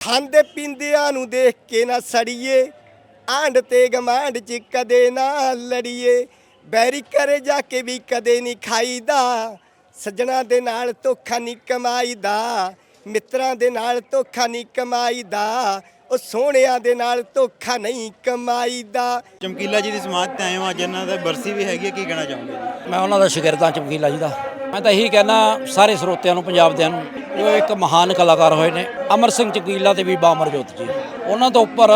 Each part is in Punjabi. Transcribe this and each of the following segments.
ਖਾਂਦੇ ਪੀਂਦਿਆਂ ਨੂੰ ਦੇਖ ਕੇ ਨਾ ਸੜੀਏ ਆਂਡ ਤੇ ਗਮਾਂਡ ਚ ਕਦੇ ਨਾ ਲੜੀਏ। ਬੈਰੀ ਕਰੇ ਜਾ ਕੇ ਵੀ ਕਦੇ ਨਹੀਂ ਖਾਈਦਾ ਸੱਜਣਾ ਦੇ ਨਾਲ ਧੋਖਾ ਨਹੀਂ ਕਮਾਈਦਾ ਮਿੱਤਰਾਂ ਦੇ ਨਾਲ ਧੋਖਾ ਨਹੀਂ ਕਮਾਈਦਾ ਉਹ ਸੋਹਣਿਆਂ ਦੇ ਨਾਲ ਧੋਖਾ ਨਹੀਂ ਕਮਾਈਦਾ। ਚਮਕੀਲਾ ਜੀ ਦੀ ਸਮਾਧ ਤੇ ਆਏ ਹੋ ਅੱਜ ਇਹਨਾਂ ਦਾ ਬਰਸੀ ਵੀ ਹੈਗੀ ਹੈ ਕੀ ਕਹਿਣਾ ਚਾਹੋਗੇ? ਜੀ ਮੈਂ ਉਹਨਾਂ ਦਾ ਸ਼ਾਗਿਰਦਾਂ ਚਮਕੀਲਾ ਜੀ ਦਾ। ਮੈਂ ਤਾਂ ਇਹੀ ਕਹਿਣਾ ਸਾਰੇ ਸਰੋਤਿਆਂ ਨੂੰ ਪੰਜਾਬ ਦਿਆਂ ਨੂੰ ਜੋ ਇੱਕ ਮਹਾਨ ਕਲਾਕਾਰ ਹੋਏ ਨੇ, ਅਮਰ ਸਿੰਘ ਚਕੀਲਾ ਤੇ ਬੀਬਾ ਅਮਰਜੋਤ ਜੀ। ਉਹਨਾਂ ਤੋਂ ਉੱਪਰ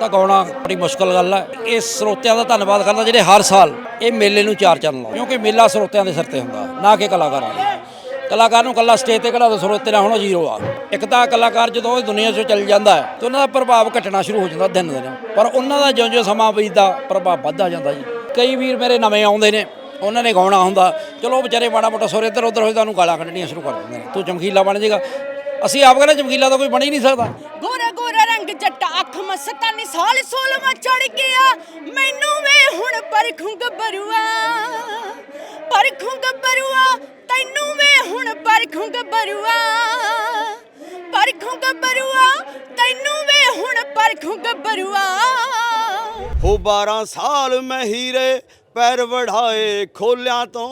ਤਾਂ ਗਾਉਣਾ ਬੜੀ ਮੁਸ਼ਕਲ ਗੱਲ ਹੈ। ਇਸ ਸਰੋਤਿਆਂ ਦਾ ਧੰਨਵਾਦ ਕਰਦਾ ਜਿਹੜੇ ਹਰ ਸਾਲ ਇਹ ਮੇਲੇ ਨੂੰ ਚਾਰ ਚੰਨ ਲਾਉਂਦੇ। ਕਿਉਂਕਿ ਮੇਲਾ ਸਰੋਤਿਆਂ ਦੇ ਸਿਰ ਤੇ ਹੁੰਦਾ, ਨਾ ਕਿ ਕਲਾਕਾਰਾਂ ਦੇ। ਕਲਾਕਾਰ ਨੂੰ ਕੱਲਾ ਸਟੇਜ ਤੇ ਖੜਾ ਦੋ, ਸਰੋਤੇ ਨਾਲ ਹੁਣ ਜ਼ੀਰੋ ਆ। ਇੱਕ ਤਾਂ ਕਲਾਕਾਰ ਜਦੋਂ ਇਹ ਦੁਨੀਆ 'ਚੋਂ ਚੱਲ ਜਾਂਦਾ ਹੈ, ਤੇ ਉਹਨਾਂ ਦਾ ਪ੍ਰਭਾਵ ਘਟਣਾ ਸ਼ੁਰੂ ਹੋ ਜਾਂਦਾ ਦਿਨ ਦਿਨ ਪਰ ਉਹਨਾਂ ਦਾ ਜਿਉਂ-ਜਿਉਂ ਸਮਾਂ ਬੀਤਦਾ, ਪ੍ਰਭਾਵ ਵੱਧਦਾ ਜਾਂਦਾ ਜੀ। ਕਈ ਵੀਰ ਮੇਰੇ ਨਵੇਂ ਆਉਂਦੇ ਨੇ ਉਹਨਾਂ ਨੇ ਗਾਉਣਾ ਹੁੰਦਾ। ਚਲੋ ਉਹ ਵਿਚਾਰੇ ਮਾੜਾ ਮੋਟਾ ਸੁਰ ਇੱਧਰ ਉੱਧਰ ਹੋਏ ਤਾਂ ਉਹਨੂੰ ਗਾਲਾਂ ਕੱਢਣੀਆਂ ਸ਼ੁਰੂ ਕਰ ਦਿੰਦੇ ਨੇ ਤੂੰ ਚਮਕੀਲਾ ਬਣ ਜਾਏਗਾ। ਅਸੀਂ ਆਪ ਕਹਿੰਦੇ ਚਮਕੀਲਾ ਤਾਂ ਕੋਈ ਬਣ ਹੀ ਨਹੀਂ ਸਕਦਾ। ਗੋਰਾ ਗੋਰਾ ਰੰਗ ਜੱਟਾ ਅੱਖ ਮਸਤਾਨੀ ਸਾਲ ਸੋਲਵਾ ਚੜ ਗਿਆ। ਮੈਨੂੰ ਵੇ ਹੁਣ ਪਰਖੂੰ ਗੱਭਰੂਆ ਪਰਖੂੰ ਗੱਭਰੂਆ ਤੈਨੂੰ ਵੇ ਹੁਣ ਪਰਖੂੰ ਗੱਭਰੂਆ ਪਰਖੂੰ ਗੱਭਰੂਆ ਤੈਨੂੰ ਵੇ ਹੁਣ ਪਰਖੂੰ ਗੱਭਰੂਆ। ਹੋ 12 ਸਾਲ ਮੈਂ ਹੀਰੇ ਪੈਰ ਵਢਾਏ ਖੋਲਿਆਂ ਤੋਂ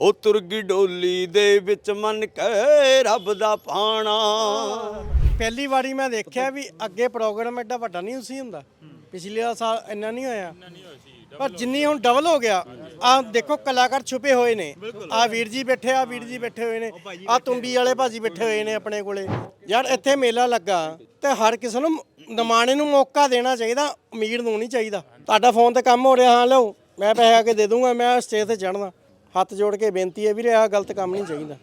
ਉਹ ਤੁਰਗੀ ਡੋਲੀ ਦੇ ਵਿੱਚ ਮਨ ਕੇ ਰੱਬ ਦਾ ਪਾਣਾ। ਪਹਿਲੀ ਵਾਰੀ ਮੈਂ ਦੇਖਿਆ ਵੀ ਅੱਗੇ ਪ੍ਰੋਗਰਾਮ ਐਡਾ ਵੱਡਾ ਨਹੀਂ ਸੀ ਹੁੰਦਾ। ਪਿਛਲੇ ਸਾਲ ਇੰਨਾ ਨਹੀਂ ਹੋਇਆ। ਪਰ ਜਿੰਨੀ ਹੁਣ ਡਬਲ ਹੋ ਗਿਆ ਆ ਦੇਖੋ ਕਲਾਕਾਰ ਛੁਪੇ ਹੋਏ ਨੇ। ਆ ਵੀਰ ਜੀ ਬੈਠੇ ਆ ਵੀਰ ਜੀ ਬੈਠੇ ਹੋਏ ਨੇ। ਆ ਤੁੰਬੀ ਵਾਲੇ ਭਾਜੀ ਬੈਠੇ ਹੋਏ ਨੇ ਆਪਣੇ ਕੋਲੇ। ਯਾਰ ਇੱਥੇ ਮੇਲਾ ਲੱਗਾ ਤੇ ਹਰ ਕਿਸੇ ਨੂੰ ਨਮਾਣੇ ਨੂੰ ਮੌਕਾ ਦੇਣਾ ਚਾਹੀਦਾ ਅਮੀਰ ਨੂੰ ਨਹੀਂ ਚਾਹੀਦਾ। ਤੁਹਾਡਾ ਫੋਨ ਤੇ ਕੰਮ ਹੋ ਰਿਹਾ ਹਾਂ ਲਓ। ਮੈਂ ਪੈਸੇ ਆ ਕੇ ਦੇ ਦੂੰਗਾ ਮੈਂ ਸਟੇਜ ਤੇ ਚੜਨਾ ਹੱਥ ਜੋੜ ਕੇ ਬੇਨਤੀ ਹੈ ਵੀਰੇ ਆਹ ਗਲਤ ਕੰਮ ਨਹੀਂ ਚਾਹੀਦਾ।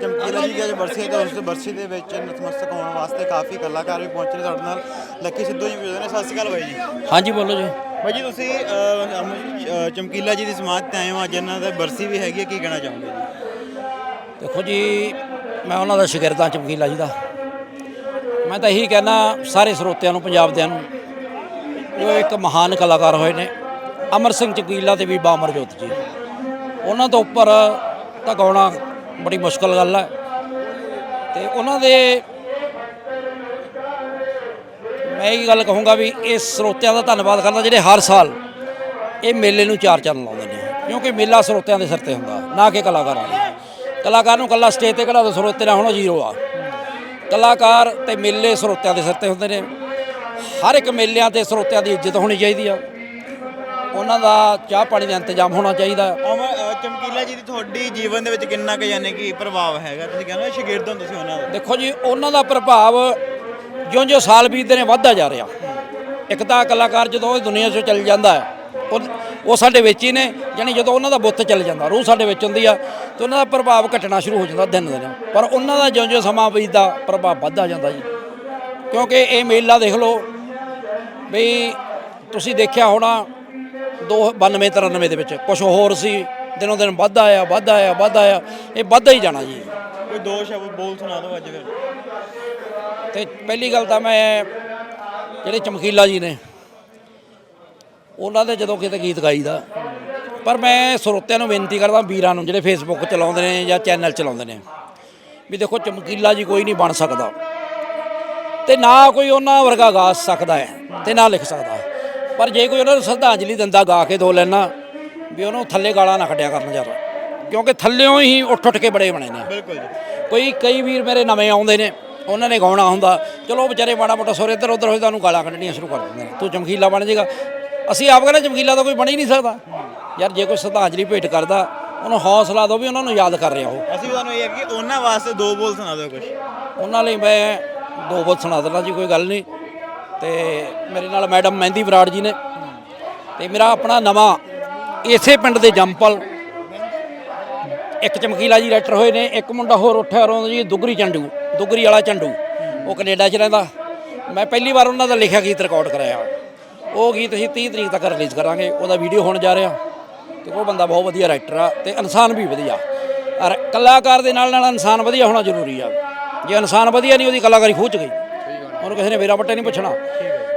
ਚਮਕੀਲਾ ਜੀ ਦੀ ਅੱਜ ਬਰਸੀ ਹੈ ਤੇ ਉਸ ਬਰਸੀ ਦੇ ਵਿੱਚ ਨਤਮਸਤਕ ਹੋਣ ਵਾਸਤੇ ਕਾਫੀ ਕਲਾਕਾਰ ਵੀ ਪਹੁੰਚੇ ਨੇ ਤੁਹਾਡੇ ਨਾਲ। ਲੱਕੀ ਸਿੱਧੂ ਜੀ ਵੀ ਨੇ ਸਤਿ ਸ਼੍ਰੀ ਅਕਾਲ ਬਾਈ ਜੀ। ਹਾਂਜੀ ਬੋਲੋ ਜੀ। ਬਾਈ ਜੀ ਤੁਸੀਂ ਅਹ, ਅਮ- ਅਹ, ਚਮਕੀਲਾ ਜੀ ਦੀ ਸਮਾਧ ਤੇ ਆਏ ਹੋ ਅੱਜ ਇਹਨਾਂ ਦਾ ਬਰਸੀ ਵੀ ਹੈਗੀ ਹੈ ਕੀ ਕਹਿਣਾ ਚਾਹੋਗੇ ਜੀ? ਦੇਖੋ ਜੀ ਮੈਂ ਉਹਨਾਂ ਦਾ ਸ਼ਾਗਿਰਦਾਂ ਚਮਕੀਲਾ ਜੀ ਦਾ। ਮੈਂ ਤਾਂ ਇਹੀ ਕਹਿਣਾ ਸਾਰੇ ਸਰੋਤਿਆਂ ਨੂੰ ਪੰਜਾਬ ਦਿਆਂ ਨੂੰ। ਜੋ ਇੱਕ ਮਹਾਨ ਕਲਾਕਾਰ ਹੋਏ ਨੇ ਅਮਰ ਸਿੰਘ ਚਕੀਲਾ ਤੇ ਬੀਬਾ ਅਮਰਜੋਤ ਜੀ। ਉਹਨਾਂ ਤੋਂ ਉੱਪਰ ਤਾਂ ਬੜੀ ਮੁਸ਼ਕਲ ਗੱਲ ਹੈ। ਤੇ ਉਹਨਾਂ ਦੇ ਮੈਂ ਇਹ ਗੱਲ ਕਹੂੰਗਾ ਵੀ ਇਸ ਸਰੋਤਿਆਂ ਦਾ ਧੰਨਵਾਦ ਕਰਦਾ ਜਿਹੜੇ ਹਰ ਸਾਲ ਇਹ ਮੇਲੇ ਨੂੰ ਚਾਰ ਚੰਨ ਲਾਉਂਦੇ ਨੇ। ਕਿਉਂਕਿ ਮੇਲਾ ਸਰੋਤਿਆਂ ਦੇ ਸਿਰ ਤੇ ਹੁੰਦਾ, ਨਾ ਕਿ ਕਲਾਕਾਰਾਂ ਦੇ ਕਲਾਕਾਰ ਨੂੰ ਕੱਲਾ ਸਟੇਜ ਤੇ ਖੜਾ ਦੋ, ਸਰੋਤੇ ਨਾਲ ਹੁਣ ਜ਼ੀਰੋ ਆ। ਕਲਾਕਾਰ ਤੇ ਮੇਲੇ ਸਰੋਤਿਆਂ ਦੇ ਸਿਰ ਤੇ ਹੁੰਦੇ ਨੇ। ਹਰ ਇੱਕ ਮੇਲਿਆਂ ਤੇ ਸਰੋਤਿਆਂ ਦੀ ਇੱਜ਼ਤ ਹੋਣੀ ਚਾਹੀਦੀ ਆ। ਉਹਨਾਂ ਦਾ ਚਾਹ ਪਾਣੀ ਦਾ ਇੰਤਜ਼ਾਮ ਹੋਣਾ ਚਾਹੀਦਾ। ਅਮਰ ਅਹ, ਚਮਕੀਲਾ ਜੀ ਦੀ ਤੁਹਾਡੀ ਜੀਵਨ ਦੇ ਵਿੱਚ ਕਿੰਨਾ ਕੁ ਯਾਨੀ ਕਿ ਪ੍ਰਭਾਵ ਹੈਗਾ? ਤੁਸੀਂ ਕਹਿੰਦੇ ਹੋ ਸ਼ਾਗਿਰਦ ਹੋ ਤੁਸੀਂ ਉਹਨਾਂ ਦੇ। ਦੇਖੋ ਜੀ ਉਹਨਾਂ ਦਾ ਪ੍ਰਭਾਵ ਜਿਉਂ-ਜਿਉਂ ਸਾਲ ਬੀਤਦੇ ਨੇ ਵੱਧਦਾ ਜਾ ਰਿਹਾ। ਇੱਕ ਤਾਂ ਕਲਾਕਾਰ ਜਦੋਂ ਇਹ ਦੁਨੀਆ 'ਚੋਂ ਚੱਲ ਜਾਂਦਾ ਹੈ ਉਹ ਉਹ ਸਾਡੇ ਵਿੱਚ ਹੀ ਨੇ ਯਾਨੀ ਜਦੋਂ ਉਹਨਾਂ ਦਾ ਬੁੱਤ ਚੱਲ ਜਾਂਦਾ ਰੂਹ ਸਾਡੇ ਵਿੱਚ ਹੁੰਦੀ ਆ ਤੇ ਉਹਨਾਂ ਦਾ ਪ੍ਰਭਾਵ ਘਟਣਾ ਸ਼ੁਰੂ ਹੋ ਜਾਂਦਾ ਦਿਨ ਦਿਨ। ਪਰ ਉਹਨਾਂ ਦਾ ਜਿਉਂ-ਜਿਉਂ ਸਮਾਂ ਬੀਤਦਾ ਪ੍ਰਭਾਵ ਵੱਧਦਾ ਜਾਂਦਾ ਜੀ। ਕਿਉਂਕਿ ਇਹ ਮੇਲਾ ਦੇਖ ਲਓ ਵੀ ਤੁਸੀਂ ਦੇਖਿਆ ਹੋਣਾ 92 93 ਦੇ ਵਿੱਚ। ਕੁਝ ਹੋਰ ਸੀ ਦਿਨੋਂ ਦਿਨ ਵੱਧਦਾ ਆਇਆ ਵੱਧਦਾ ਆਇਆ ਵੱਧਦਾ ਆਇਆ। ਇਹ ਵੱਧਦਾ ਹੀ ਜਾਣਾ ਜੀ। ਕੋਈ ਦੋ ਸ਼ਬਦ ਬੋਲ ਸੁਣਾ ਦਿਓ ਅੱਜ ਫਿਰ। ਤੇ ਪਹਿਲੀ ਗੱਲ ਤਾਂ ਮੈਂ ਜਿਹੜੇ ਚਮਕੀਲਾ ਜੀ ਨੇ ਉਹਨਾਂ ਦੇ ਜਦੋਂ ਕਿਤੇ ਗੀਤ ਗਾਈਦਾ ਪਰ ਮੈਂ ਸਰੋਤਿਆਂ ਨੂੰ ਬੇਨਤੀ ਕਰਦਾ ਵੀਰਾਂ ਨੂੰ ਜਿਹੜੇ ਫੇਸਬੁੱਕ ਚਲਾਉਂਦੇ ਨੇ ਜਾਂ ਚੈਨਲ ਚਲਾਉਂਦੇ ਨੇ ਵੀ ਦੇਖੋ ਚਮਕੀਲਾ ਜੀ ਕੋਈ ਨਹੀਂ ਬਣ ਸਕਦਾ। ਤੇ ਨਾ ਕੋਈ ਉਹਨਾਂ ਵਰਗਾ ਗਾ ਸਕਦਾ ਹੈ ਤੇ ਨਾ ਲਿਖ ਸਕਦਾ। ਪਰ ਜੇ ਕੋਈ ਉਹਨਾਂ ਨੂੰ ਸ਼ਰਧਾਂਜਲੀ ਦਿੰਦਾ ਗਾ ਕੇ ਦੋ ਲੈਣਾ ਵੀ ਉਹਨੂੰ ਥੱਲੇ ਗਾਲਾਂ ਨਾ ਕੱਢਿਆ ਕਰਨ ਯਾਰ। ਕਿਉਂਕਿ ਥੱਲਿਓਂ ਹੀ ਉੱਠ ਉੱਠ ਕੇ ਬੜੇ ਬਣੇ ਨੇ। ਬਿਲਕੁਲ ਕੋਈ ਕਈ ਵੀਰ ਮੇਰੇ ਨਵੇਂ ਆਉਂਦੇ ਨੇ ਉਹਨਾਂ ਨੇ ਗਾਉਣਾ ਹੁੰਦਾ। ਚਲੋ ਵਿਚਾਰੇ ਮਾੜਾ ਮੋਟਾ ਸੁਰ ਇੱਧਰ ਉੱਧਰ ਹੋਏ ਉਹਨੂੰ ਗਾਲਾਂ ਕੱਢਣੀਆਂ ਸ਼ੁਰੂ ਕਰ ਦਿੰਦੇ ਨੇ। ਤੂੰ ਚਮਕੀਲਾ ਬਣ ਜਾਏਗਾ ਅਸੀਂ ਆਪ ਕਹਿੰਦੇ ਚਮਕੀਲਾ ਤਾਂ ਕੋਈ ਬਣ ਹੀ ਨਹੀਂ ਸਕਦਾ। ਯਾਰ ਜੇ ਕੋਈ ਸ਼ਰਧਾਂਜਲੀ ਭੇਟ ਕਰਦਾ ਉਹਨੂੰ ਹੌਸਲਾ ਦਿਓ ਵੀ ਉਹਨਾਂ ਨੂੰ ਯਾਦ ਕਰ ਰਿਹਾ ਉਹ। ਅਸੀਂ ਤੁਹਾਨੂੰ ਇਹ ਹੈ ਕਿ ਉਹਨਾਂ ਵਾਸਤੇ ਦੋ ਬੋਲ ਸੁਣਾ ਦਿਓ ਕੁਝ ਉਹਨਾਂ ਲਈ ਮੈਂ ਦੋ ਬੋਲ ਸੁਣਾ ਦਿੰਦਾ ਜੀ ਕੋਈ ਗੱਲ ਨਹੀਂ। ਤੇ ਮੇਰੇ ਨਾਲ ਮੈਡਮ ਮਹਿੰਦੀ ਬਰਾੜ ਜੀ ਨੇ ਤੇ ਮੇਰਾ ਆਪਣਾ ਨਵਾਂ ਇਸੇ ਪਿੰਡ ਦੇ ਜੰਪਲ ਇੱਕ ਚਮਕੀਲਾ ਜੀ ਰਾਈਟਰ ਹੋਏ ਨੇ, ਇੱਕ ਮੁੰਡਾ ਹੋਰ ਉੱਠਿਆ ਰੋਂਦਾ ਜੀ, ਦੁਗਰੀ ਚੰਡੂ, ਦੁਗਰੀ ਵਾਲਾ ਚੰਡੂ, ਉਹ ਕੈਨੇਡਾ 'ਚ ਰਹਿੰਦਾ। ਮੈਂ ਪਹਿਲੀ ਵਾਰ ਉਹਨਾਂ ਦਾ ਲਿਖਿਆ ਗੀਤ ਰਿਕਾਰਡ ਕਰਾਇਆ। ਉਹ ਗੀਤ ਅਸੀਂ 30 ਤਰੀਕ ਤੱਕ ਰਿਲੀਜ਼ ਕਰਾਂਗੇ, ਉਹਦਾ ਵੀਡੀਓ ਹੋਣ ਜਾ ਰਿਹਾ। ਤੇ ਉਹ ਬੰਦਾ ਬਹੁਤ ਵਧੀਆ ਰਾਈਟਰ ਆ ਤੇ ਇਨਸਾਨ ਵੀ ਵਧੀਆ। ਔਰ ਕਲਾਕਾਰ ਦੇ ਨਾਲ ਨਾਲ ਇਨਸਾਨ ਵਧੀਆ ਹੋਣਾ ਜ਼ਰੂਰੀ ਆ। ਜੇ ਇਨਸਾਨ ਵਧੀਆ ਨਹੀਂ, ਉਹਦੀ ਕਲਾਕਾਰੀ ਖੂਚ ਗਈ। ਉਹਨੂੰ ਕਿਸੇ ਨੇ ਮੇਰਾ ਬੱਟੇ ਨਹੀਂ ਪੁੱਛਣਾ।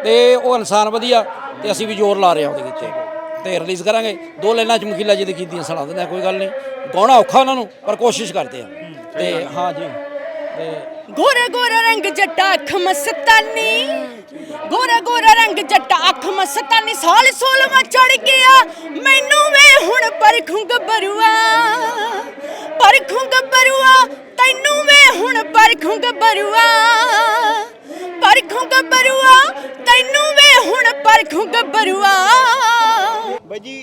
ਤੇ ਉਹ ਇਨਸਾਨ ਵਧੀਆ ਤੇ ਅਸੀਂ ਵੀ ਜ਼ੋਰ ਲਾ ਰਹੇ ਹਾਂ ਉਹਦੇ ਵਿੱਚ। ਤੇ ਰਿਲੀਜ਼ ਕਰਾਂਗੇ। ਦੋ ਲਾਈਨਾਂ ਚਮਕੀਲਾ ਜੀ ਦੀ ਕੀਤੀਆਂ ਸੁਣਾ ਦਿੰਦੇ ਕੋਈ ਗੱਲ ਨਹੀਂ। ਗਾਉਣਾ ਔਖਾ ਉਹਨਾਂ ਨੂੰ ਪਰ ਕੋਸ਼ਿਸ਼ ਕਰਦੇ ਆ ਤੇ ਹਾਂ ਜੀ। ਤੇ ਗੋਰਾ ਗੋਰਾ ਰੰਗ ਜੱਟਾ ਅੱਖ ਮਸਤਾਨੀ। ਗੋਰਾ ਗੋਰਾ ਰੰਗ ਜੱਟਾ ਅੱਖ ਮਸਤਾਨੀ। ਸਾਲ ਸੋਲਵਾ ਚੜ ਗਿਆ ਮੈਨੂੰ ਵੇ ਹੁਣ ਪਰਖੂੰ ਗੱਭਰੂਆ ਪਰਖੂੰ ਗੱਭਰੂਆ ਤੈਨੂੰ ਵੇ ਹੁਣ ਪਰਖੂੰ ਗੱਭਰੂਆ ਪਰਖੂੰ ਗੱਭਰੂਆ ਤੈਨੂੰ ਵੇ ਹੁਣ ਪਰਖੂੰ ਗੱਭਰੂਆ। ਬਾਈ ਜੀ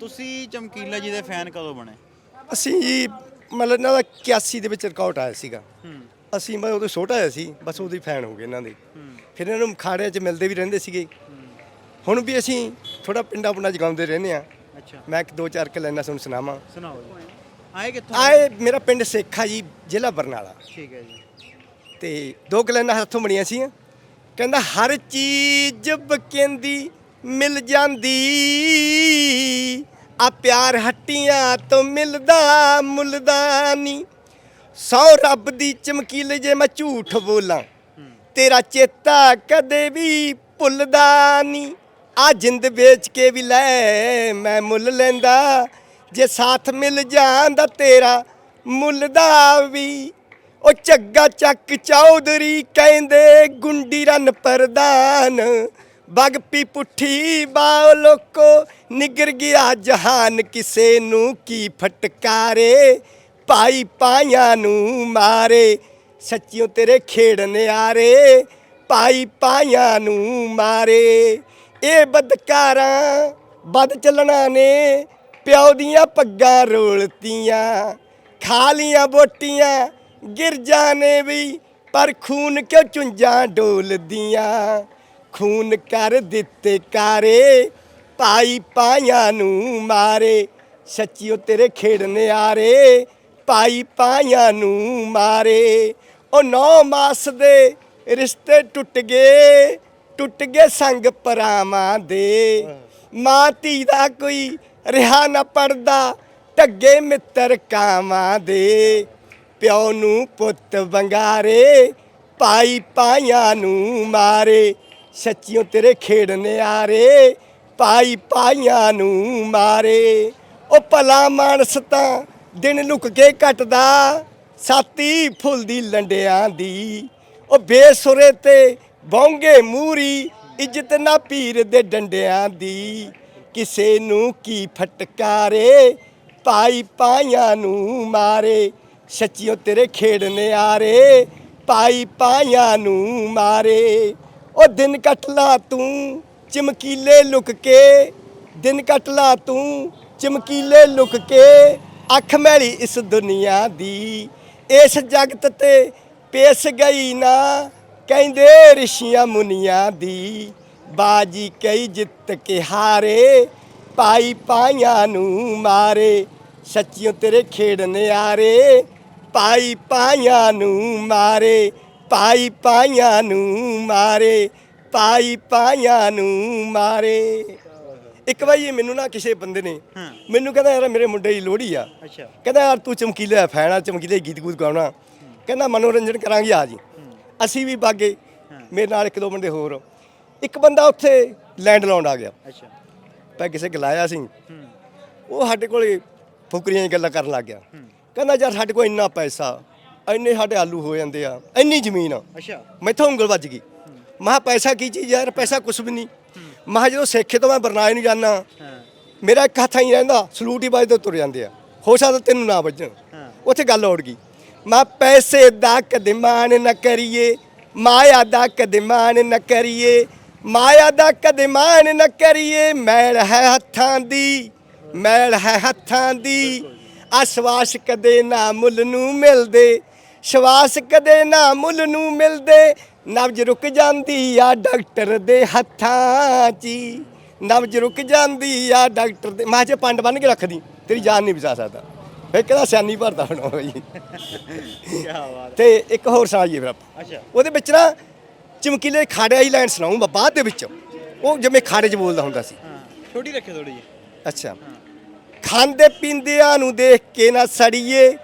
ਤੁਸੀਂ ਚਮਕੀਲਾ ਜੀ ਦੇ ਫੈਨ ਕਦੋਂ ਬਣੇ? ਅਸੀਂ ਜੀ ਮਤਲਬ ਇਹਨਾਂ ਦਾ 81 ਦੇ ਵਿੱਚ ਰਿਕਾਰਡ ਆਇਆ ਸੀਗਾ। ਅਸੀਂ ਮੈਂ ਉਦੋਂ ਛੋਟਾ ਹੋਇਆ ਸੀ ਬਸ ਉਹਦੀ ਫੈਨ ਹੋ ਗਏ ਇਹਨਾਂ ਦੇ। ਫਿਰ ਇਹਨਾਂ ਨੂੰ ਖਾੜਿਆਂ 'ਚ ਮਿਲਦੇ ਵੀ ਰਹਿੰਦੇ ਸੀਗੇ। ਹੁਣ ਵੀ ਅਸੀਂ ਥੋੜਾ ਪਿੰਡਾਂ ਪੁੰਡਾਂ 'ਚ ਗਾਉਂਦੇ ਰਹਿੰਦੇ ਆ ਅੱਛਾ। ਮੈਂ ਇੱਕ ਦੋ ਚਾਰ ਕੁ ਲਾਈਨਾਂ ਤੁਹਾਨੂੰ ਸੁਣਾਵਾਂ। ਸੁਣਾਓ ਜੀ। ਆਏ ਕਿੱਥੋਂ? ਆਏ ਮੇਰਾ ਪਿੰਡ ਸੇਖਾ ਜੀ ਜ਼ਿਲ੍ਹਾ ਬਰਨਾਲਾ। ਠੀਕ ਹੈ ਜੀ। ਤੇ ਦੋ ਕੁ ਹੱਥੋਂ ਬਣੀਆਂ ਸੀ ਕਹਿੰਦਾ, ਹਰ ਚੀਜ਼ ਬਕਿੰਦੀ ਮਿਲ ਜਾਂਦੀ, ਆ ਪਿਆਰ ਹੱਟੀਆਂ ਤੋਂ ਮਿਲਦਾ ਮੁੱਲਦਾ ਨਹੀਂ। ਸੌ ਰੱਬ ਦੀ ਚਮਕੀਲੇ ਜੇ ਮੈਂ ਝੂਠ ਬੋਲਾਂ, ਤੇਰਾ ਚੇਤਾ ਕਦੇ ਵੀ ਭੁੱਲਦਾ ਨਹੀਂ। ਆ ਜਿੰਦ ਵੇਚ ਕੇ ਵੀ ਲੈ ਮੈਂ ਮੁੱਲ ਲੈਂਦਾ, ਜੇ ਸਾਥ ਮਿਲ ਜਾਂਦਾ ਤੇਰਾ ਮੁੱਲਦਾ ਵੀ ਉਹ ਝੱਗਾ ਚੱਕ ਚੌਧਰੀ ਕਹਿੰਦੇ, ਗੁੰਡੀ ਰਨ ਪ੍ਰਧਾਨ। ਬਗ ਪੀ ਪੁੱਠੀ ਬਾਉ ਲੋਕੋ, ਨਿਗਰ ਗਿਆ ਜਹਾਨ ਕਿਸੇ ਨੂੰ ਕੀ ਫਟਕਾਰੇ। ਭਾਈ ਪਾਈਆਂ ਨੂੰ ਮਾਰੇ, ਸੱਚਿਓ ਤੇਰੇ ਖੇਡ ਨਿਆਰੇ। ਭਾਈ ਪਾਈਆਂ ਨੂੰ ਮਾਰੇ। ਇਹ ਬਦਕਾਰਾਂ ਬਦ ਚੱਲਣਾ ਨੇ, ਪਿਓ ਦੀਆਂ ਪੱਗਾਂ ਰੋਲਤੀਆਂ, ਖਾ ਲੀਆਂ ਬੋਟੀਆਂ ਗਿਰਜਾਂ ਨੇ ਵੀ ਪਰ ਖੂਨ ਕਿਉਂ ਚੁੰਜਾਂ ਡੋਲਦੀਆਂ? ਖੂਨ ਕਰ ਦਿੱਤੇ ਕਾਰੇ ਭਾਈ ਪਾਈਆਂ ਨੂੰ ਮਾਰੇ। ਸੱਚੀ ਉਹ ਤੇਰੇ ਖੇਡ ਨਿਆਰੇ ਭਾਈ ਪਾਈਆਂ ਨੂੰ ਮਾਰੇ। ਉਹ ਨੌ ਮਾਸ ਦੇ ਰਿਸ਼ਤੇ ਟੁੱਟ ਗਏ ਟੁੱਟ ਗਏ ਸੰਗ ਪਰਾਵਾਂ ਦੇ। ਮਾਂ ਧੀ ਦਾ ਕੋਈ ਰਿਹਾ ਨਾ ਪੜਦਾ ਢੱਗੇ ਮਿੱਤਰ ਕਾਵਾਂ ਦੇ। ਪਿਓ ਨੂੰ ਪੁੱਤ ਵੰਗਾਰੇ ਪਾਈ ਪਾਈਆਂ ਨੂੰ ਮਾਰੇ, ਸੱਚਿਓ ਤੇਰੇ ਖੇਡ ਨਿਆਰੇ ਪਾਈ ਪਾਈਆਂ ਨੂੰ ਮਾਰੇ। ਉਹ ਭਲਾ ਮਾਨਸ ਤਾਂ ਦਿਨ ਲੁਕ ਕੇ ਕੱਟਦਾ, ਸਾਤੀ ਫੁੱਲਦੀ ਲੰਡਿਆਂ ਦੀ। ਉਹ ਬੇਸੁਰੇ ਤੇ ਬੌਂਗੇ ਮੂਰੀ, ਇੱਜ਼ਤ ਨਾ ਪੀਰ ਦੇ ਡੰਡਿਆਂ ਦੀ। ਕਿਸੇ ਨੂੰ ਕੀ ਫਟਕਾਰੇ, ਭਾਈ ਪਾਈਆਂ ਨੂੰ ਮਾਰੇ ਸੱਚਿਓ ਤੇਰੇ ਖੇਡ ਨਿਆਰੇ, ਪਾਈ ਪਾਈਆਂ ਨੂੰ ਮਾਰੇ। ਉਹ ਦਿਨ ਕੱਟ ਲਾ ਤੂੰ ਚਮਕੀਲੇ ਲੁਕ ਕੇ, ਦਿਨ ਕੱਟ ਲਾ ਤੂੰ ਚਮਕੀਲੇ ਲੁਕ ਕੇ। ਅੱਖ ਮੈਲੀ ਇਸ ਦੁਨੀਆ ਦੀ, ਇਸ ਜਗਤ ਤੇ ਪੇਸ ਗਈ ਨਾ, ਕਹਿੰਦੇ ਰਿਸ਼ੀਆਂ ਮੁਨੀਆਂ ਦੀ। ਬਾਜੀ ਕਈ ਜਿੱਤ ਕੇ ਹਾਰੇ ਭਾਈ ਪਾਈਆਂ ਨੂੰ ਮਾਰੇ। ਸੱਚੀਓ ਤੇਰੇ ਖੇਡ ਨਿਆਰੇ ਭਾਈ ਪਾਈਆਂ ਨੂੰ ਮਾਰੇ ਭਾਈ ਪਾਈਆਂ ਨੂੰ ਮਾਰੇ ਭਾਈ ਪਾਈਆਂ ਨੂੰ ਮਾਰੇ। ਇੱਕ ਵਾਰੀ ਇਹ ਮੈਨੂੰ ਨਾ ਕਿਸੇ ਬੰਦੇ ਨੇ। ਮੈਨੂੰ ਕਹਿੰਦਾ ਯਾਰ ਮੇਰੇ ਮੁੰਡੇ ਦੀ ਲੋਹੜੀ ਆ। ਅੱਛਾ। ਕਹਿੰਦਾ ਯਾਰ ਤੂੰ ਚਮਕੀਲੇ ਫੈਨ ਆ ਚਮਕੀਲੇ ਗੀਤ ਗੂਤ ਗਾਉਣਾ। ਕਹਿੰਦਾ ਮਨੋਰੰਜਨ ਕਰਾਂਗੇ ਆ ਜੀ। ਅਸੀਂ ਵੀ ਬਾਗੇ ਮੇਰੇ ਨਾਲ ਇੱਕ ਦੋ ਬੰਦੇ ਹੋਰ। ਇੱਕ ਬੰਦਾ ਉੱਥੇ ਲੈਂਡ ਲਾਉਣ ਆ ਗਿਆ। ਅੱਛਾ। ਮੈਂ ਕਿਸੇ ਗਲਾਇਆ ਸੀ। ਉਹ ਸਾਡੇ ਕੋਲੇ ਫੁਕਰੀਆਂ ਦੀ ਗੱਲਾਂ ਕਰਨ ਲੱਗ ਗਿਆ। ਕਹਿੰਦਾ ਯਾਰ ਸਾਡੇ ਕੋਲ ਇੰਨਾ ਪੈਸਾ ਇੰਨੇ ਸਾਡੇ ਆਲੂ ਹੋ ਜਾਂਦੇ ਆ ਇੰਨੀ ਜ਼ਮੀਨ ਆ। ਅੱਛਾ। ਮੈਥੋਂ ਉਂਗਲ ਵੱਜ ਗਈ। ਮਹਾ ਪੈਸਾ ਕੀ ਚੀਜ਼ ਯਾਰ ਪੈਸਾ ਕੁਛ ਵੀ ਨਹੀਂ। ਮਹਾ ਜਦੋਂ ਸੇਖੇ ਤੋਂ ਮੈਂ ਬਰਨਾਲੇ ਨੂੰ ਜਾਣਾ ਮੇਰਾ ਇੱਕ ਹੱਥ ਹੀ ਰਹਿੰਦਾ ਸਲੂਟ ਹੀ ਵੱਜਦੇ ਤੁਰ ਜਾਂਦੇ ਆ। ਹੋ ਸਕਦਾ ਤੈਨੂੰ ਨਾ ਵੱਜਣ। ਉੱਥੇ ਗੱਲ ਉੜ ਗਈ। ਮੈਂ ਪੈਸੇ ਦਾ ਕਦੇ ਮਾਣ ਨਾ ਕਰੀਏ ਮਾਇਆ ਦਾ ਕਦੇ ਮਾਣ ਨਾ ਕਰੀਏ ਮਾਇਆ ਦਾ ਕਦੇ ਮਾਣ ਨਾ ਕਰੀਏ ਮੈਲ ਹੈ ਹੱਥਾਂ ਦੀ ਮੈਲ ਹੈ ਹੱਥਾਂ ਦੀ। ਆ ਸਵਾਸ ਕਦੇ ਨਾ ਮੁੱਲ ਨੂੰ ਮਿਲਦੇ ਸਵਾਸ ਕਦੇ ਨਾ ਮੁੱਲ ਨੂੰ ਮਿਲਦੇ। ਨਬਜ ਰੁਕ ਜਾਂਦੀ ਆ ਡਾਕਟਰ ਦੇ ਹੱਥਾਂ 'ਚ। ਨਬਜ ਰੁਕ ਜਾਂਦੀ ਆ ਡਾਕਟਰ ਦੇ ਮਾਂ 'ਚ ਪੰਡ ਬੰਨ ਕੇ ਰੱਖਦੀ ਤੇਰੀ ਜਾਨ ਨਹੀਂ ਬਚਾ ਸਕਦਾ। ਫੇਰ ਕਹਿੰਦਾ ਸਿਆਨੀ ਭਰਦਾ ਬਣਾਓ ਜੀ। ਕੀ ਬਾਤ ਤੇ ਇੱਕ ਹੋਰ ਸੁਣਾਈਏ ਫਿਰ ਆਪਾਂ। ਅੱਛਾ। ਉਹਦੇ ਵਿੱਚ ਨਾ ਚਮਕੀਲੇ ਖਾੜੇ ਵਾਲੀ ਲਾਈਨ ਸੁਣਾਉਂਗਾ ਬਾਅਦ ਦੇ ਵਿੱਚ। ਉਹ ਜਿਵੇਂ ਖਾੜੇ 'ਚ ਬੋਲਦਾ ਹੁੰਦਾ ਸੀ। ਛੋਟੀ ਰੱਖਿਓ ਥੋੜੀ ਜੀ ਅੱਛਾ। ਖਾਂਦੇ ਪੀਂਦਿਆਂ ਨੂੰ ਦੇਖ ਕੇ ਨਾ ਸੜੀਏ।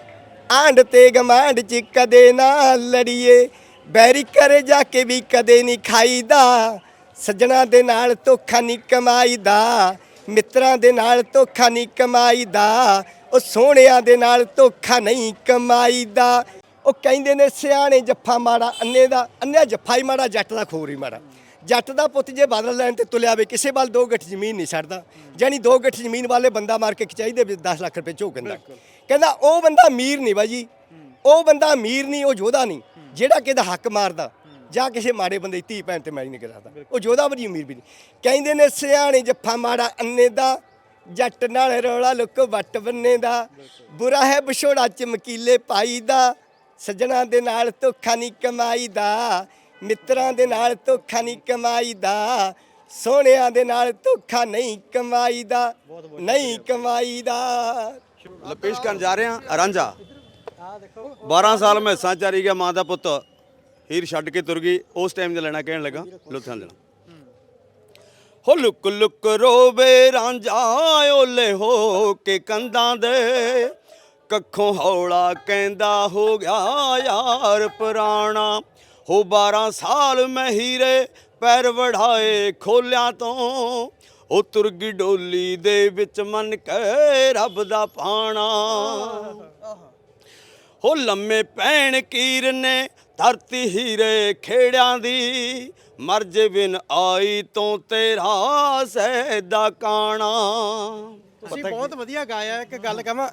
ਆਂਡ ਤੇ ਗਮਾਂਡ 'ਚ ਕਦੇ ਨਾ ਲੜੀਏ। ਬੈਰੀ ਕਰੇ ਜਾ ਕੇ ਵੀ ਕਦੇ ਨਹੀਂ ਖਾਈਦਾ। ਸੱਜਣਾ ਦੇ ਨਾਲ ਧੋਖਾ ਨਹੀਂ ਕਮਾਈਦਾ। ਮਿੱਤਰਾਂ ਦੇ ਨਾਲ ਧੋਖਾ ਨਹੀਂ ਕਮਾਈਦਾ। ਉਹ ਸੋਹਣਿਆਂ ਦੇ ਨਾਲ ਧੋਖਾ ਨਹੀਂ ਕਮਾਈਦਾ। ਉਹ ਕਹਿੰਦੇ ਨੇ, ਸਿਆਣੇ ਜੱਫਾ ਮਾੜਾ ਅੰਨੇ ਦਾ ਅੰਨਿਆ ਜੱਫਾ ਹੀ ਮਾੜਾ, ਜੱਟ ਦਾ ਖੋਰ ਹੀ ਮਾੜਾ। ਜੱਟ ਦਾ ਪੁੱਤ ਜੇ ਬਦਲ ਲੈਣ ਤੇ ਤੁਲਿਆ ਵੇ ਕਿਸੇ ਵੱਲ ਦੋ ਗੱਠ ਜ਼ਮੀਨ ਨਹੀਂ ਛੱਡਦਾ। ਜਾਨੀ ਦੋ ਗੱਠ ਜ਼ਮੀਨ ਵਾਲੇ ਬੰਦਾ ਮਾਰ ਕੇ ਚਾਹੀਦੇ ਵੀ 10 ਲੱਖ ਰੁਪਏ ਝੋਕਦਾ ਕਹਿੰਦਾ। ਉਹ ਬੰਦਾ ਅਮੀਰ ਨਹੀਂ ਬਾਜੀ ਉਹ ਬੰਦਾ ਅਮੀਰ ਨਹੀਂ ਉਹ ਯੋਧਾ ਨਹੀਂ। ਜਿਹੜਾ ਕਿਹਦਾ ਹੱਕ ਮਾਰਦਾ ਜਾਂ ਕਿਸੇ ਮਾੜੇ ਬੰਦੇ ਦੀ ਧੀ ਭੈਣ ਤੇ ਮੈਰੀ ਨਹੀਂ ਕਰਦਾ ਉਹ ਯੋਧਾ ਬੜੀ ਅਮੀਰ ਵੀ ਨਹੀਂ। ਕਹਿੰਦੇ ਨੇ ਸਿਆਣੇ ਜੱਫਾ ਮਾੜਾ ਅੰਨੇ ਦਾ ਜੱਟ ਨਾਲ ਰੌਲਾ ਲੁੱਕ ਵੱਟ ਬੰਨੇ ਦਾ। ਬੁਰਾ ਹੈ ਵਿਛੋੜਾ ਚਮਕੀਲੇ ਪਾਈ ਦਾ ਸੱਜਣਾ ਦੇ ਨਾਲ ਧੋਖਾ ਨਹੀਂ ਕਮਾਈ ਦਾ। ਮਿੱਤਰਾਂ ਦੇ ਨਾਲ ਧੋਖਾ ਨਹੀਂ ਕਮਾਈ ਦਾ ਸੋਹਣਿਆਂ ਦੇ ਨਾਲ ਧੋਖਾ ਨਹੀਂ ਕਮਾਈ ਦਾ ਨਹੀਂ ਕਮਾਈ ਦਾ ਲਪੇਸ਼ ਕਰਨ ਜਾ ਰਹੇ ਹਾਂ ਰਾਂਝਾ। 12 ਸਾਲ ਮੈਂ ਸਾਂ ਚਾਰੀ ਗਿਆ ਮਾਂ ਦਾ ਪੁੱਤ ਹੀਰ ਛੱਡ ਕੇ ਤੁਰ ਗਈ ਉਸ ਟਾਈਮ ਦੇ ਲੈਣਾ ਕਹਿਣ ਲੱਗਾ ਲੁੱਥਾਂ ਦੇਣਾ ਹੋ ਲੁਕ ਲੁਕ ਰੋਵੇ ਰਾਂਝਾ ਓਲੇ ਹੋ ਕੇ ਕੰਦਾਂ ਦੇ ਕੱਖੋਂ ਹੌਲਾ ਕਹਿੰਦਾ ਹੋ ਗਿਆ ਯਾਰ ਪੁਰਾਣਾ। ਹੋ 12 ਸਾਲ ਮੈਂ ਹੀਰੇ ਪੈਰ ਵੜਾਏ ਖੋਲਿਆਂ ਤੋਂ ਉਹ ਤੁਰਗੀ ਡੋਲੀ ਦੇ ਵਿੱਚ ਮਨ ਕੇ ਰੱਬ ਦਾ ਪਾਣਾ। ਹੋ ਲੰਮੇ ਪੈਣ ਕੀਰ ਨੇ ਧਰਤੀ ਹੀਰੇ ਖੇੜਿਆਂ ਦੀ, ਮਰ ਬਿਨ ਆਈ ਤੋਂ ਤੇਰਾ ਸੈਦਾ ਕਾਣਾ। ਤੁਸੀਂ ਬਹੁਤ ਵਧੀਆ ਗਾਇਆ, ਇੱਕ ਗੱਲ ਕਹਾਂ,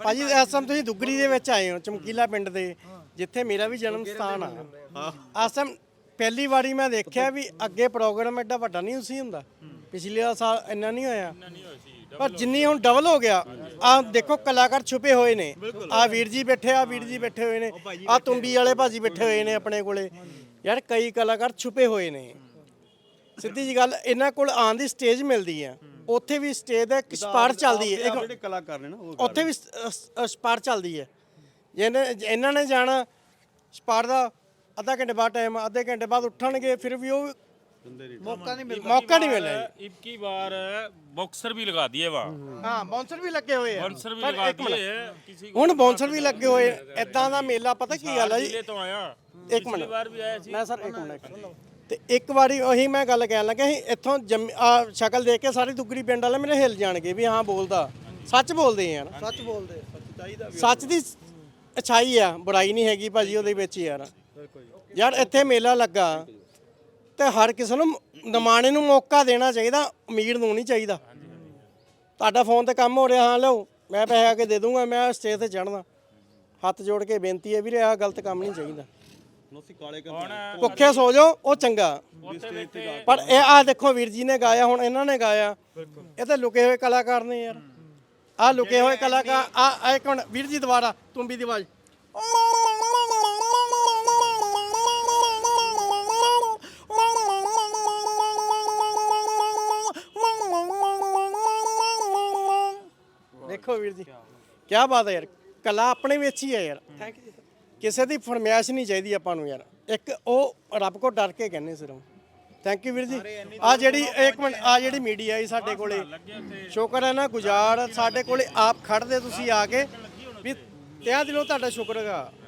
ਭਾਜੀ, ਇਸ ਟਾਈਮ ਤੁਸੀਂ ਦੁੱਗਰੀ ਦੇ ਵਿੱਚ ਆਏ ਹੋ, ਚਮਕੀਲਾ ਪਿੰਡ ਦੇ। ਜਿੱਥੇ ਮੇਰਾ ਵੀ ਜਨਮ ਸਥਾਨ ਆ। ਟਾਈਮ ਪਹਿਲੀ ਵਾਰੀ ਮੈਂ ਦੇਖਿਆ ਵੀ ਅੱਗੇ ਪ੍ਰੋਗਰਾਮ ਐਡਾ ਵੱਡਾ ਨਹੀਂ ਸੀ ਹੁੰਦਾ। ਪਿਛਲੇ ਸਾਲ ਇੰਨਾ ਨਹੀਂ ਹੋਇਆ। ਪਰ ਜਿੰਨੀ ਹੁਣ ਡਬਲ ਹੋ ਗਿਆ ਆ ਦੇਖੋ ਕਲਾਕਾਰ ਛੁਪੇ ਹੋਏ ਨੇ। ਆ ਵੀਰ ਜੀ ਬੈਠੇ ਆ ਵੀਰ ਜੀ ਬੈਠੇ ਹੋਏ ਨੇ। ਆ ਤੁੰਬੀ ਵਾਲੇ ਭਾਜੀ ਬੈਠੇ ਹੋਏ ਨੇ ਆਪਣੇ ਕੋਲੇ। ਯਾਰ ਕਈ ਕਲਾਕਾਰ ਛੁਪੇ ਹੋਏ ਨੇ। ਸਿੱਧੀ ਜੀ ਗੱਲ ਇਹਨਾਂ ਕੋਲ ਆਉਣ ਦੀ ਸਟੇਜ ਮਿਲਦੀ ਆ ਉੱਥੇ ਵੀ ਸਟੇਜ ਦਾ ਇੱਕ ਸਪਾਰ ਚੱਲਦੀ ਹੈ। ਇੱਕ ਜਿਹੜੇ ਕਲਾਕਾਰ ਨੇ ਨਾ ਉਹ ਉੱਥੇ ਵੀ ਸਪਾਰ ਚੱਲਦੀ ਹੈ। ਇਹਨੇ ਇਹਨਾਂ ਨੇ ਜਾਣਾ ਸਪਾਟ ਦਾ ਅੱਧਾ ਘੰਟੇ ਬਾਅਦ ਟਾਈਮ ਅੱਧੇ ਘੰਟੇ ਬਾਅਦ ਉੱਠਣਗੇ ਫਿਰ ਵੀ ਉਹ ਮੌਕਾ ਨਹੀਂ ਮਿਲਦਾ। ਮੌਕਾ ਨਹੀਂ ਮਿਲਦਾ ਇਬਕੀ ਵਾਰ ਬਾਕਸਰ ਵੀ ਲਗਾ ਦਈਏ ਵਾ। ਹਾਂ ਬਾਉਂਸਰ ਵੀ ਲੱਗੇ ਹੋਏ ਆ। ਬਾਉਂਸਰ ਵੀ ਲਗਾ ਦਈਏ ਹੁਣ ਬਾਉਂਸਰ ਵੀ ਲੱਗੇ ਹੋਏ ਐਦਾਂ ਦਾ ਮੇਲਾ ਪਤਾ ਕੀ ਗੱਲ ਹੈ ਜੀ? ਇੱਕ ਮਿੰਟ। ਵਾਰ ਵੀ ਆਇਆ ਸੀ। ਮੈਂ ਸਰ ਇੱਕ ਮਿੰਟ ਤੇ ਇੱਕ ਵਾਰੀ ਉਹੀ ਮੈਂ ਗੱਲ ਕਹਿਣ ਲੱਗਾ ਅਸੀਂ ਇੱਥੋਂ ਸ਼ਕਲ ਦੇਖ ਕੇ ਸਾਰੇ ਦੁਗਰੀ ਪਿੰਡ ਵਾਲੇ ਮੇਰੇ ਹਿਲ ਜਾਣਗੇ ਵੀ ਹਾਂ ਬੋਲਦਾ। ਸੱਚ ਬੋਲਦੇ ਆ ਸੱਚ ਬੋਲਦੇ ਸੱਚ ਦੀ ਅਛਾਈ ਆ, ਬੁਰਾਈ ਨਹੀਂ ਹੈਗੀ ਭਾਜੀ ਉਹਦੇ ਵਿੱਚ ਯਾਰ। ਯਾਰ ਇੱਥੇ ਮੇਲਾ ਲੱਗਾ ਤੇ ਹਰ ਕਿਸੇ ਨੂੰ ਨਮਾਣੇ ਨੂੰ ਮੌਕਾ ਦੇਣਾ ਚਾਹੀਦਾ ਅਮੀਰ ਨੂੰ ਨਹੀਂ ਚਾਹੀਦਾ। ਤੁਹਾਡਾ ਫੋਨ ਤੇ ਕੰਮ ਹੋ ਰਿਹਾ, ਹਾਂ ਲਓ, ਮੈਂ ਪੈਸੇ ਆ ਕੇ ਦੇ ਦੂੰਗਾ, ਮੈਂ ਸਟੇਜ ਤੇ ਚੜਨਾ ਹੱਥ ਜੋੜ ਕੇ ਬੇਨਤੀ ਹੈ ਵੀਰੇ, ਆਹ ਗਲਤ ਕੰਮ ਨਹੀਂ ਚਾਹੀਦਾ। ਭੁੱਖੇ ਸੋ ਜਾਓ, ਉਹ ਚੰਗਾ। ਪਰ ਇਹ ਆ ਦੇਖੋ ਵੀਰ ਜੀ ਨੇ ਗਾਇਆ, ਹੁਣ ਇਹਨਾਂ ਨੇ ਗਾਇਆ। ਇਹ ਤਾਂ ਲੁਕੇ ਹੋਏ ਕਲਾਕਾਰ ਨੇ ਯਾਰ। ਆ ਲੁਕੇ ਹੋਏ ਕਲਾਕਾਰ ਆ ਆ ਇੱਕ ਮਿੰਟ ਵੀਰ ਜੀ ਦੁਬਾਰਾ ਤੁੰਬੀ ਦੀ ਆਵਾਜ਼। ਦੇਖੋ ਵੀਰ ਜੀ ਕੀ ਬਾਤ ਹੈ ਯਾਰ ਕਲਾ ਆਪਣੇ ਵਿੱਚ ਹੀ ਹੈ ਯਾਰ। ਥੈਂਕ ਯੂ ਕਿਸੇ ਦੀ ਫਰਮਾਇਸ਼ ਨਹੀਂ ਚਾਹੀਦੀ ਆਪਾਂ ਨੂੰ ਯਾਰ। ਇੱਕ ਉਹ ਰੱਬ ਕੋ ਡਰ ਕੇ ਕਹਿੰਨੇ ਸਿਰੋਂ। ਥੈਂਕ ਯੂ ਵੀਰ ਜੀ। ਆ ਜਿਹੜੀ ਇੱਕ ਮਿੰਟ ਆ ਜਿਹੜੀ ਮੀਡੀਆ ਆਈ ਸਾਡੇ ਕੋਲੇ। ਸ਼ੁਕਰ ਹੈ ਨਾ ਗੁਜ਼ਾਰ ਸਾਡੇ ਕੋਲੇ ਆਪ ਖੜਦੇ ਤੁਸੀਂ ਆ ਕੇ। ਵੀ ਤਿਆ ਦਿਲੋਂ ਤੁਹਾਡਾ ਸ਼ੁਕਰ ਹੈਗਾ।